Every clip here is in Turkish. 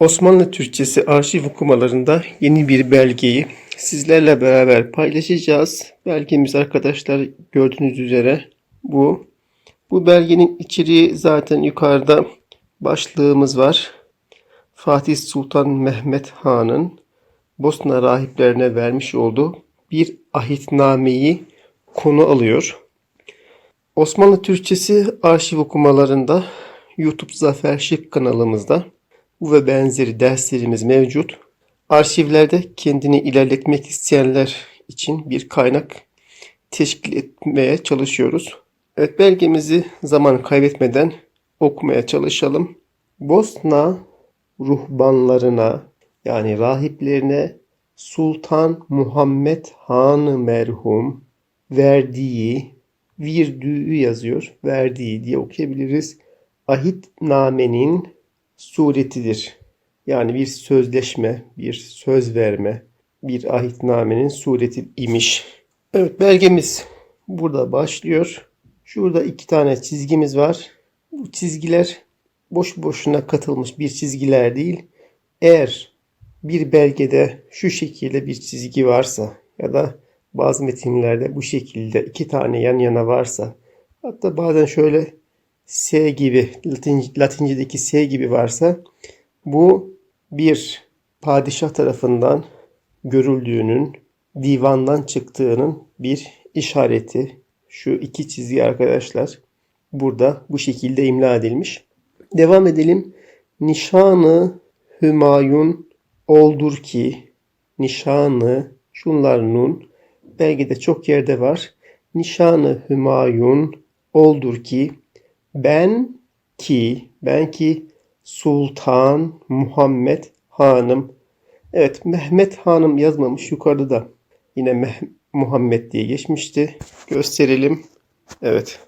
Osmanlı Türkçesi arşiv okumalarında yeni bir belgeyi sizlerle beraber paylaşacağız. Belgemiz arkadaşlar gördüğünüz üzere bu. Bu belgenin içeriği zaten yukarıda başlığımız var. Fatih Sultan Mehmet Han'ın Bosna rahiplerine vermiş olduğu bir ahitnameyi konu alıyor. Osmanlı Türkçesi arşiv okumalarında YouTube Zafer Şık kanalımızda bu ve benzeri derslerimiz mevcut. Arşivlerde kendini ilerletmek isteyenler için bir kaynak teşkil etmeye çalışıyoruz. Evet belgemizi zaman kaybetmeden okumaya çalışalım. Bosna ruhbanlarına yani rahiplerine Sultan Muhammed Han merhum verdiği virdüğü yazıyor. Verdiği diye okuyabiliriz. Ahitnamenin suretidir. Yani bir sözleşme, bir söz verme, bir ahitnamenin sureti imiş. Evet belgemiz burada başlıyor. Şurada iki tane çizgimiz var. Bu çizgiler boş boşuna katılmış bir çizgiler değil. Eğer bir belgede şu şekilde bir çizgi varsa ya da bazı metinlerde bu şekilde iki tane yan yana varsa hatta bazen şöyle S gibi Latin, Latince'deki S gibi varsa bu bir padişah tarafından görüldüğünün divandan çıktığının bir işareti. Şu iki çizgi arkadaşlar burada bu şekilde imla edilmiş. Devam edelim. Nişanı Hümayun oldur ki nişanı şunlar nun belgede çok yerde var. Nişanı Hümayun oldur ki ben ki ben ki Sultan Muhammed Hanım Evet Mehmet Hanım yazmamış yukarıda da yine Meh- Muhammed diye geçmişti. Gösterelim. Evet.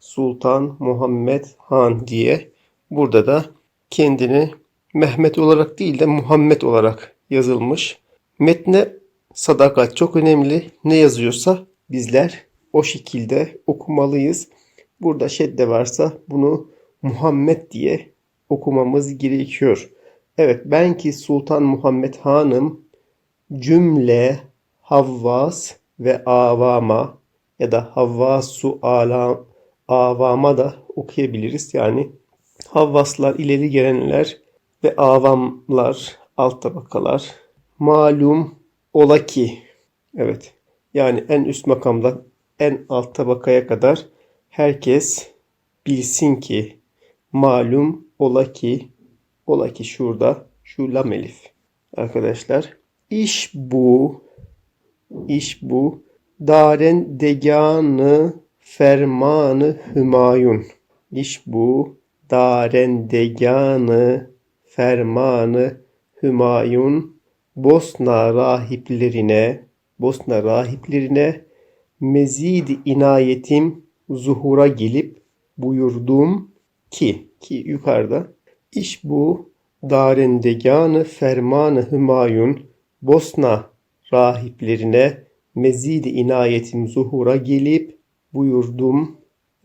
Sultan Muhammed Han diye burada da kendini Mehmet olarak değil de Muhammed olarak yazılmış. Metne sadakat çok önemli. Ne yazıyorsa bizler o şekilde okumalıyız. Burada şedde varsa bunu Muhammed diye okumamız gerekiyor. Evet ben ki Sultan Muhammed Hanım cümle Havvas ve avama ya da Havvasu ala, avama da okuyabiliriz. Yani Havvaslar ileri gelenler ve avamlar alt tabakalar malum ola ki evet yani en üst makamdan en alt tabakaya kadar herkes bilsin ki malum ola ki ola ki şurada şu lam elif arkadaşlar iş bu. İş bu. Daren deganı fermanı hümayun. İş bu. Daren deganı fermanı hümayun Bosna rahiplerine Bosna rahiplerine mezid inayetim zuhura gelip buyurdum ki ki yukarıda iş bu darendeganı fermanı hümayun Bosna rahiplerine mezid inayetim zuhura gelip buyurdum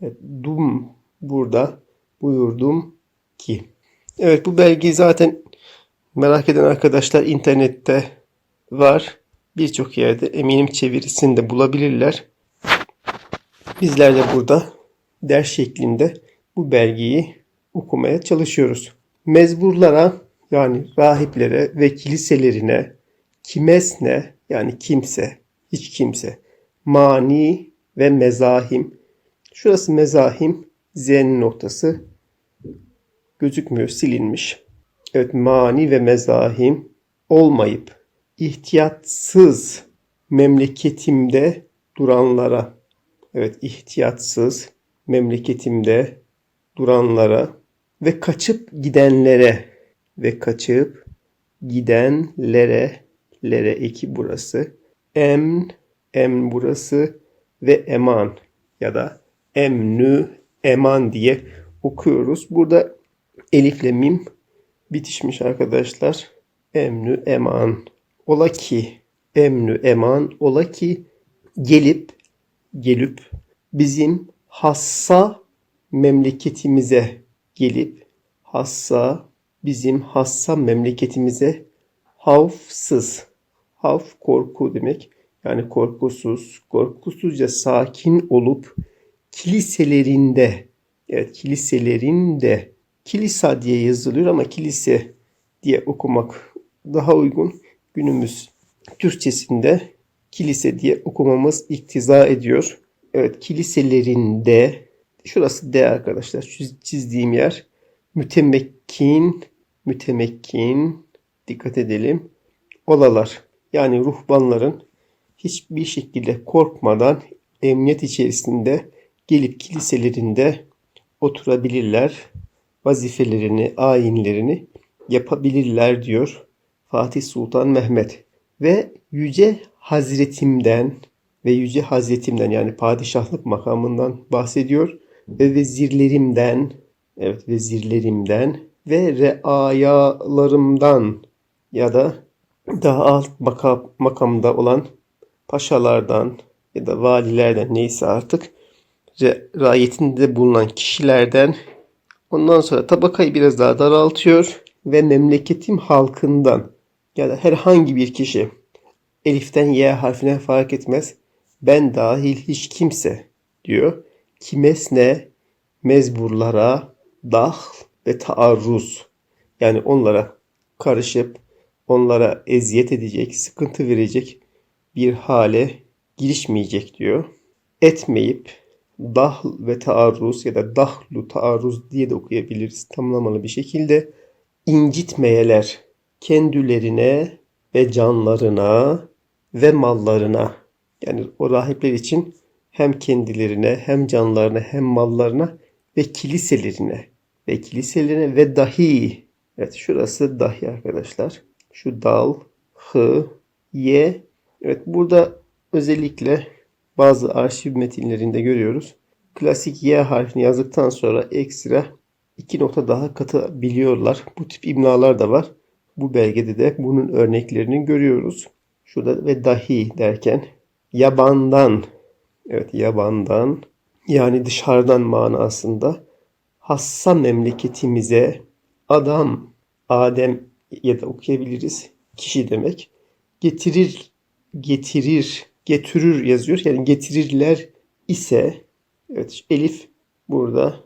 evet, dum burada buyurdum ki evet bu belgeyi zaten merak eden arkadaşlar internette var birçok yerde eminim çevirisini de bulabilirler. Bizler de burada ders şeklinde bu belgeyi okumaya çalışıyoruz. Mezburlara yani rahiplere ve kiliselerine kimesne yani kimse, hiç kimse, mani ve mezahim. Şurası mezahim, zen noktası gözükmüyor, silinmiş. Evet, mani ve mezahim olmayıp ihtiyatsız memleketimde duranlara evet ihtiyatsız memleketimde duranlara ve kaçıp gidenlere ve kaçıp gidenlere lere eki burası emn em burası ve eman ya da emnü eman diye okuyoruz. Burada elifle mim bitişmiş arkadaşlar. Emnü eman. Ola ki emnü eman ola ki gelip gelip bizim hassa memleketimize gelip hassa bizim hassam memleketimize havfsız. Havf korku demek. Yani korkusuz, korkusuzca sakin olup kiliselerinde, evet kiliselerinde, kilisa diye yazılıyor ama kilise diye okumak daha uygun. Günümüz Türkçesinde kilise diye okumamız iktiza ediyor. Evet kiliselerinde, şurası D arkadaşlar, çiz- çizdiğim yer mütemekkin, mütemekkin, dikkat edelim, olalar. Yani ruhbanların hiçbir şekilde korkmadan emniyet içerisinde gelip kiliselerinde oturabilirler. Vazifelerini, ayinlerini yapabilirler diyor Fatih Sultan Mehmet. Ve Yüce Hazretimden ve Yüce Hazretimden yani padişahlık makamından bahsediyor. Ve vezirlerimden, evet vezirlerimden ve reayalarımdan ya da daha alt makam, makamda olan paşalardan ya da valilerden neyse artık re, raiyetinde bulunan kişilerden ondan sonra tabakayı biraz daha daraltıyor ve memleketim halkından ya da herhangi bir kişi Elif'ten Y harfine fark etmez. Ben dahil hiç kimse diyor. Kimesne mezburlara dahl ve taarruz. Yani onlara karışıp onlara eziyet edecek, sıkıntı verecek bir hale girişmeyecek diyor. Etmeyip dahl ve taarruz ya da dahlu taarruz diye de okuyabiliriz tamlamalı bir şekilde incitmeyeler kendilerine ve canlarına ve mallarına yani o rahipler için hem kendilerine hem canlarına hem mallarına ve kiliselerine ve kiliselerine ve dahi evet şurası dahi arkadaşlar şu dal hı ye evet burada özellikle bazı arşiv metinlerinde görüyoruz klasik y harfini yazdıktan sonra ekstra iki nokta daha katabiliyorlar. Bu tip imlalar da var. Bu belgede de bunun örneklerini görüyoruz. Şurada ve dahi derken yabandan evet yabandan yani dışarıdan manasında hassa memleketimize adam Adem ya da okuyabiliriz kişi demek. Getirir getirir getirir yazıyor. Yani getirirler ise evet Elif burada.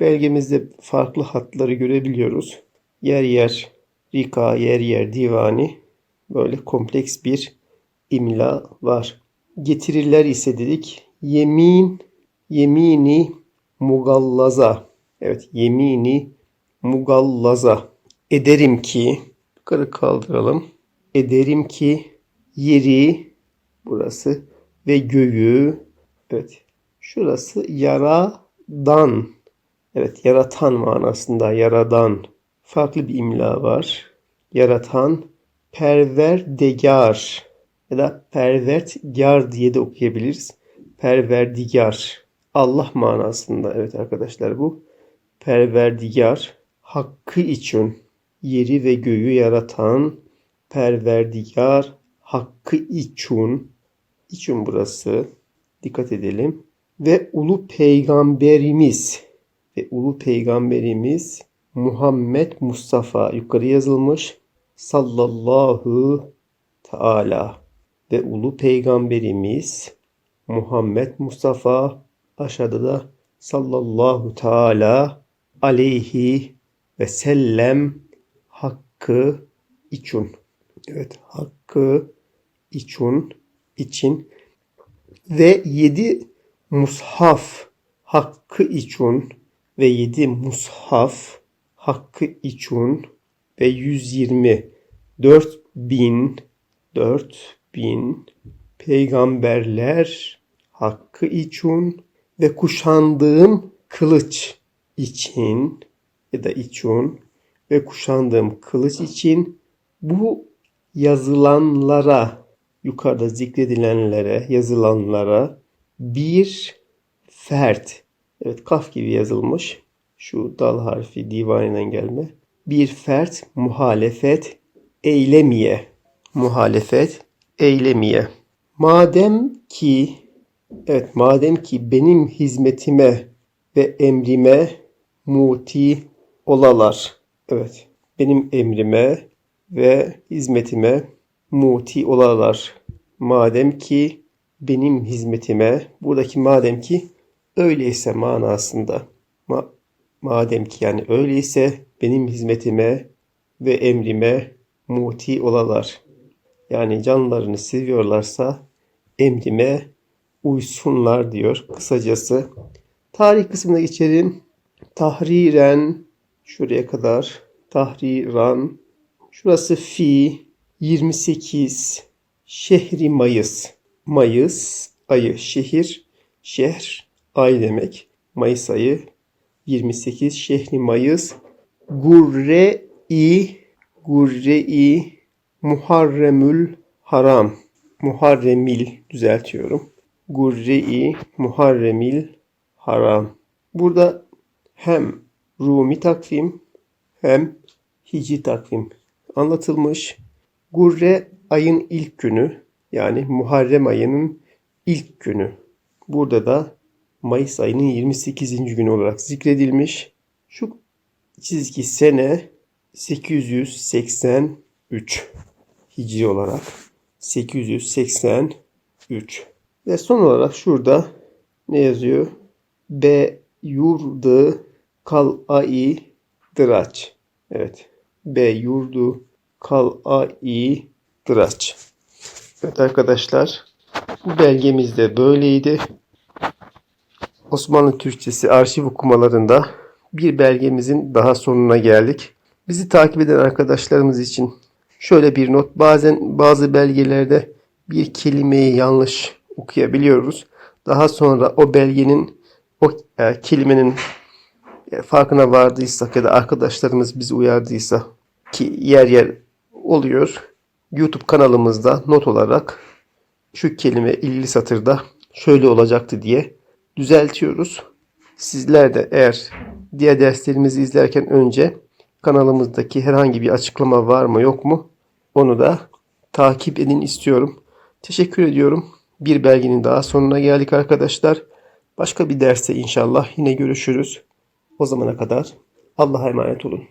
Belgemizde farklı hatları görebiliyoruz. Yer yer rika, yer yer divani böyle kompleks bir imla var. Getirirler ise dedik yemin, yemini mugallaza. Evet yemini mugallaza. Ederim ki, yukarı kaldıralım. Ederim ki yeri burası ve göğü evet şurası yaradan Evet, yaratan manasında yaradan farklı bir imla var. Yaratan perverdegar ya da pervertgar diye de okuyabiliriz. Perverdigar. Allah manasında. Evet arkadaşlar bu. Perverdigar. Hakkı için yeri ve göğü yaratan perverdigar. Hakkı için. İçin burası. Dikkat edelim. Ve ulu peygamberimiz. Ve ulu peygamberimiz Muhammed Mustafa. Yukarı yazılmış sallallahu teala ve ulu peygamberimiz Muhammed Mustafa aşağıda da sallallahu teala aleyhi ve sellem hakkı için. Evet hakkı için için ve yedi mushaf hakkı için ve 7 mushaf hakkı için ve 120 4000 4000 peygamberler hakkı için ve kuşandığım kılıç için ya da için ve kuşandığım kılıç için bu yazılanlara yukarıda zikredilenlere yazılanlara bir fert Evet kaf gibi yazılmış. Şu dal harfi divaniden gelme. Bir fert muhalefet eylemiye. Muhalefet eylemiye. Madem ki evet madem ki benim hizmetime ve emrime muti olalar. Evet. benim emrime ve hizmetime muti olalar. Madem ki benim hizmetime, buradaki madem ki öyleyse manasında. Ma- madem ki yani öyleyse benim hizmetime ve emrime muti olalar. Yani canlarını seviyorlarsa emrime uysunlar diyor kısacası. Tarih kısmına geçelim. Tahriren şuraya kadar. Tahriran. Şurası fi 28 şehri Mayıs. Mayıs ayı şehir şehr ay demek. Mayıs ayı 28 şehri Mayıs. Gurre-i Gurre-i Muharremül Haram. Muharremil düzeltiyorum. Gurre-i Muharremil Haram. Burada hem Rumi takvim hem Hicri takvim anlatılmış. Gurre ayın ilk günü yani Muharrem ayının ilk günü. Burada da Mayıs ayının 28. günü olarak zikredilmiş. Şu çizgi sene 883 Hicri olarak 883 ve son olarak şurada ne yazıyor? B yurdu kal'ai dıraç. Evet. B yurdu kal'ai dıraç. Evet arkadaşlar bu belgemiz de böyleydi. Osmanlı Türkçesi arşiv okumalarında bir belgemizin daha sonuna geldik. Bizi takip eden arkadaşlarımız için şöyle bir not. Bazen bazı belgelerde bir kelimeyi yanlış okuyabiliyoruz. Daha sonra o belgenin o e, kelimenin e, farkına vardıysak ya da arkadaşlarımız bizi uyardıysa ki yer yer oluyor. YouTube kanalımızda not olarak şu kelime ilgili satırda şöyle olacaktı diye düzeltiyoruz. Sizler de eğer diğer derslerimizi izlerken önce kanalımızdaki herhangi bir açıklama var mı yok mu onu da takip edin istiyorum. Teşekkür ediyorum. Bir belgenin daha sonuna geldik arkadaşlar. Başka bir derste inşallah yine görüşürüz. O zamana kadar Allah'a emanet olun.